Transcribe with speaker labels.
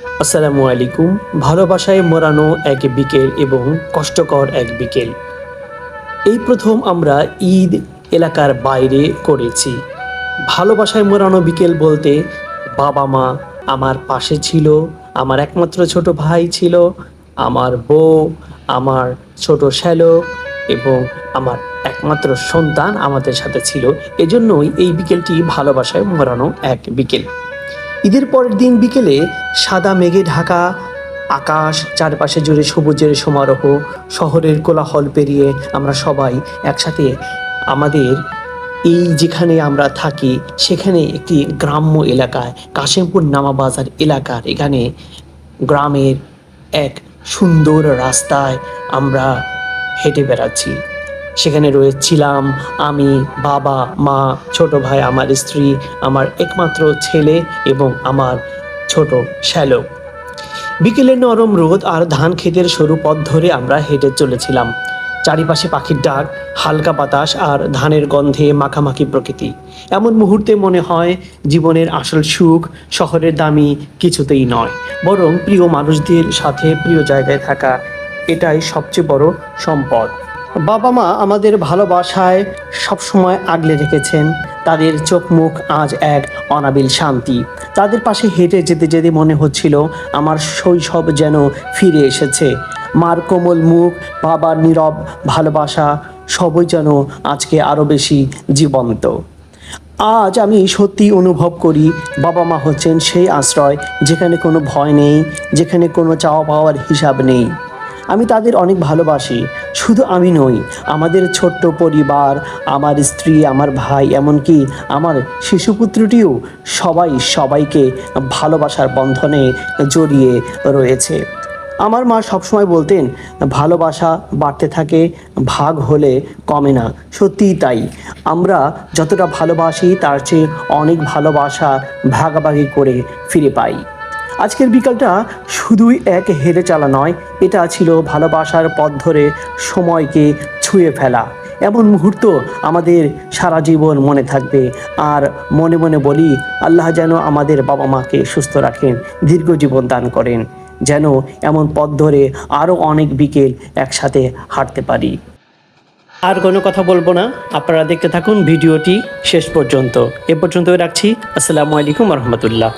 Speaker 1: আসসালামু আলাইকুম। ভালোবাসায় মোড়ানো এক বিকেল এবং কষ্টকর এক বিকেল। এই প্রথম আমরা ঈদ এলাকার বাইরে করেছি। ভালোবাসায় মোড়ানো বিকেল বলতে বাবা মা আমার পাশে ছিল, আমার একমাত্র ছোট ভাই ছিল, আমার বউ, আমার ছোট শ্যালক এবং আমার একমাত্র সন্তান আমাদের সাথে ছিল। এজন্যই এই বিকেলটি ভালোবাসায় মোড়ানো এক বিকেল। ঈদের পরের দিন বিকেলে সাদা মেঘে ঢাকা, আকাশ চারপাশে জুড়ে সবুজের সমারোহ, শহরের কোলাহল পেরিয়ে আমরা সবাই একসাথে আমাদের এই যেখানে আমরা থাকি, সেখানে একটি গ্রাম্য এলাকায়, কাশিমপুর নামাবাজার এলাকার এখানে গ্রামের এক সুন্দর রাস্তায় আমরা হেঁটে বেড়াচ্ছি। সেখানে রয়েছিলাম আমি, বাবা, মা, ছোট ভাই, আমার স্ত্রী, আমার একমাত্র ছেলে এবং আমার ছোট শ্যালক বিকেলের নরম রোদ আর ধান ক্ষেতের সরু পথ ধরে আমরা হেঁটে চলেছিলাম। চারিপাশে পাখির ডাক, হালকা বাতাস আর ধানের গন্ধে মাখামাখি প্রকৃতি। এমন মুহূর্তে মনে হয় জীবনের আসল সুখ শহরের দামি কিছুতেই নয়, বরং প্রিয় মানুষদের সাথে প্রিয় জায়গায় থাকা এটাই সবচেয়ে বড় সম্পদ। বাবা মা আমাদের ভালোবাসায় সবসময় আগলে রেখেছেন। তাদের চোখ মুখ আজ এক অনাবিল শান্তি। তাদের পাশে হেঁটে যেতে যেতে মনে হচ্ছিল আমার শৈশব যেন ফিরে এসেছে। মার কোমল মুখ, বাবার নীরব ভালোবাসা, সবই যেন আজকে আরও বেশি জীবন্ত। আজ আমি সত্যি অনুভব করি বাবা মা হচ্ছেন সেই আশ্রয় যেখানে কোনো ভয় নেই, যেখানে কোনো চাওয়া পাওয়ার হিসাব নেই। আমি তাদের অনেক ভালোবাসি। শুধু আমি নই, আমাদের ছোট্ট পরিবার, আমার স্ত্রী, আমার ভাই, এমনকি আমার শিশুপুত্রটিও সবাই সবাইকে ভালোবাসার বন্ধনে জড়িয়ে রয়েছে। আমার মা সবসময় বলতেন, ভালোবাসা বাড়তে থাকে, ভাগ হলে কমে না। সত্যিই তাই। আমরা যতটা ভালোবাসি, তার চেয়ে অনেক ভালোবাসা ভাগাভাগি করে ফিরে পাই। আজকের বিকালটা শুধুই এক হেরে চালা নয়, এটা ছিল ভালোবাসার পথ ধরে সময়কে ছুঁয়ে ফেলা। এমন মুহূর্ত আমাদের সারা জীবন মনে থাকবে। আর মনে মনে বলি, আল্লাহ যেন আমাদের বাবা মাকে সুস্থ রাখেন, দীর্ঘ জীবন দান করেন, যেন এমন পথ ধরে আরও অনেক বিকেল একসাথে হাঁটতে পারি। আর কোনো কথা বলব না। আপনারা দেখতে থাকুন ভিডিওটি শেষ পর্যন্ত। এ পর্যন্ত রাখছি। আসসালামু আলাইকুম রহমতুল্লাহ।